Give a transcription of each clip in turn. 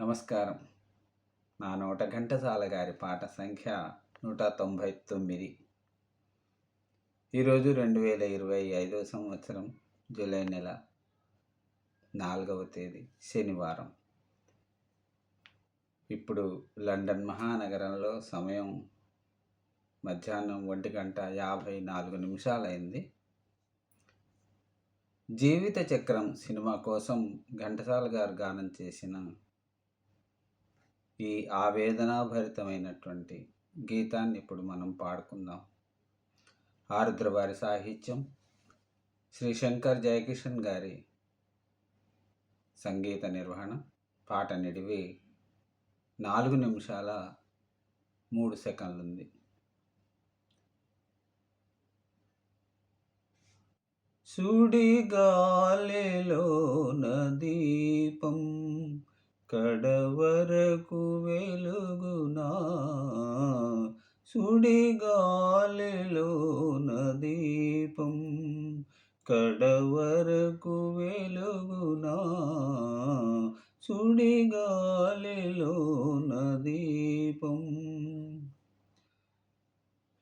నమస్కారం. నా నూట ఘంటసాల గారి పాట సంఖ్య నూట తొంభై తొమ్మిది. ఈరోజు రెండు వేల ఇరవై ఐదవ సంవత్సరం జూలై నెల నాలుగవ తేదీ శనివారం. ఇప్పుడు లండన్ మహానగరంలో సమయం మధ్యాహ్నం ఒంటి గంట యాభై నాలుగు నిమిషాలైంది. జీవిత చక్రం సినిమా కోసం ఘంటసాల గారు గానం చేసిన ఈ ఆవేదనాభరితమైనటువంటి గీతాన్ని ఇప్పుడు మనం పాడుకుందాం. ఆరుద్రవారి సాహిత్యం శ్రీ శంకర్ జయకిషన్ గారి సంగీత నిర్వహణ. పాట నిడివి నాలుగు నిమిషాల మూడు సెకండ్లుంది. సుడిగాలిలో నదీపం కడవరకు వెలుగునా? సుడిగాలిలోన దీపం కడవరకు వెలుగునా? సుడిగాలిలోన దీపం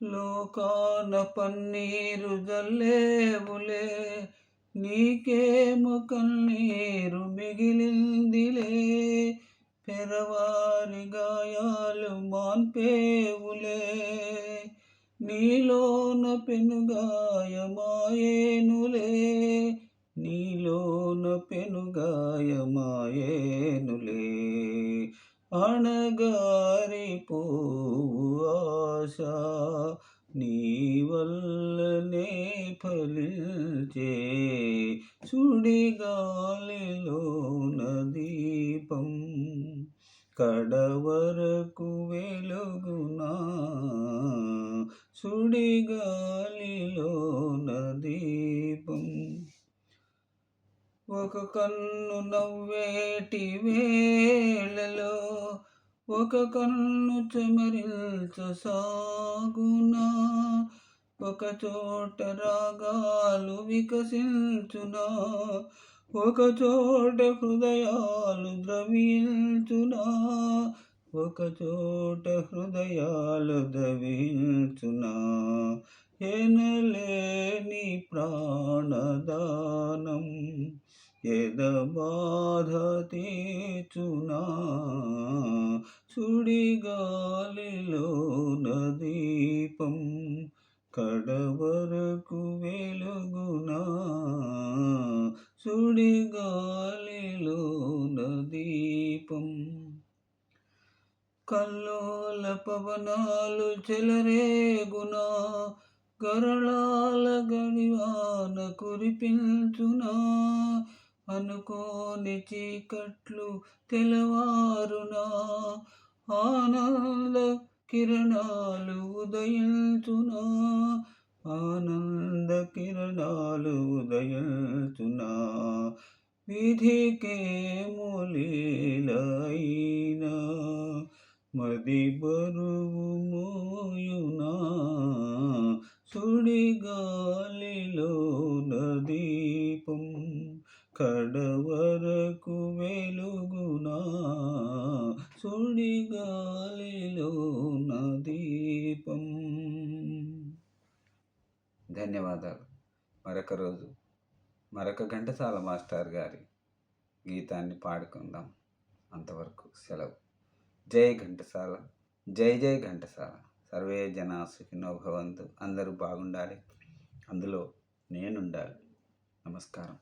లోకాన పన్నీరు జల్లేవులే నీకేమో కన్నీరు మిగిలిందిలే. పెరవారి గాయాలు మాన్పేవులే. నీలోన పెనుగాయమాయేనులే. నీలోన పెనుగాయమాయేనులే. అణగారి పోవు ఆశ. నీ వల్లనే ఫలించే సుడిగాలిలో దీపం కడవరకు వెలుగునా సుడిగాలిలో దీపం ఒక కన్ను నవ్వేటి వేళలో ఒక కన్ను చెమరించసాగునా ఒక చోట రాగాలు వికసించునా ఒక చోట హృదయాలు ద్రవించునా ఒక చోట హృదయాలు ద్రవించునా. ఎనలేని ప్రాణదానం ఎదబాధ తీర్చునా? సుడిగాలిలో నదీపం కడవరకు వెలుగునా? సుడిగాలిలో నదీపం కల్లోల పవనాలు చెలరేగునా? గరళాల గడివాన కురిపించునా? అనుకోని చీకట్లు తెలవారునా? ఆనంద కిరణాలు ఉదయించునా? ఆనంద కిరణాలు ఉదయించునా? విధికే ములీలైనా? మది బరువు మోయునా? సుడిగా కడవరకు వెలుగునా? సుడిగాలిలో దీపం. ధన్యవాదాలు. మరొక రోజు మరొక ఘంటసాల మాస్టర్ గారి గీతాన్ని పాడుకుందాం. అంతవరకు సెలవు. జై ఘంటసాల. జై జై ఘంటసాల. సర్వే జనా సుఖినో భవంతు. అందరూ బాగుండాలి. అందులో నేనుండాలి. నమస్కారం.